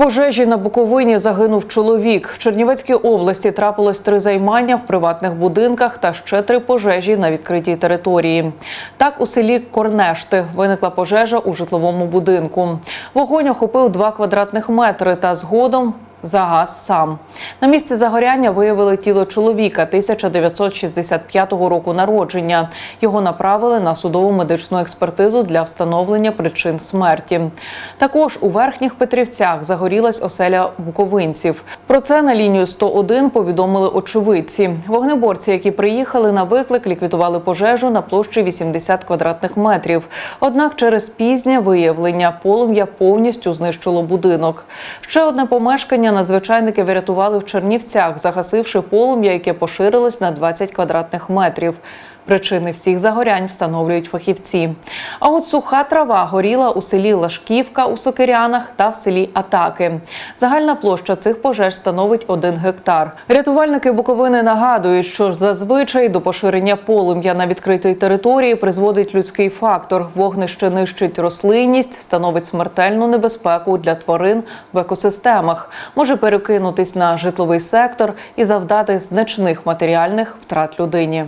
пожежі на Буковині загинув чоловік. В Чернівецькій області трапилось три займання в приватних будинках та ще три пожежі на відкритій території. Так, у селі Корнешти виникла пожежа у житловому будинку. Вогонь охопив два квадратних метри та згодом загас сам. На місці загоряння виявили тіло чоловіка 1965 року народження. Його направили на судову медичну експертизу для встановлення причин смерті. Також у верхніх Петрівцях загорілась оселя буковинців. Про це на лінію 101 повідомили очевидці. Вогнеборці, які приїхали на виклик, ліквідували пожежу на площі 80 квадратних метрів. Однак через пізнє виявлення полум'я повністю знищило будинок. Ще одне помешкання надзвичайники врятували в Чернівцях, загасивши полум'я, яке поширилось на 20 квадратних метрів. Причини всіх загорянь встановлюють фахівці. А от суха трава горіла у селі Лашківка у Сокирянах та в селі Атаки. Загальна площа цих пожеж становить один гектар. Рятувальники Буковини нагадують, що зазвичай до поширення полум'я на відкритій території призводить людський фактор. Вогнище нищить рослинність, становить смертельну небезпеку для тварин в екосистемах, може перекинутись на житловий сектор і завдати значних матеріальних втрат людині.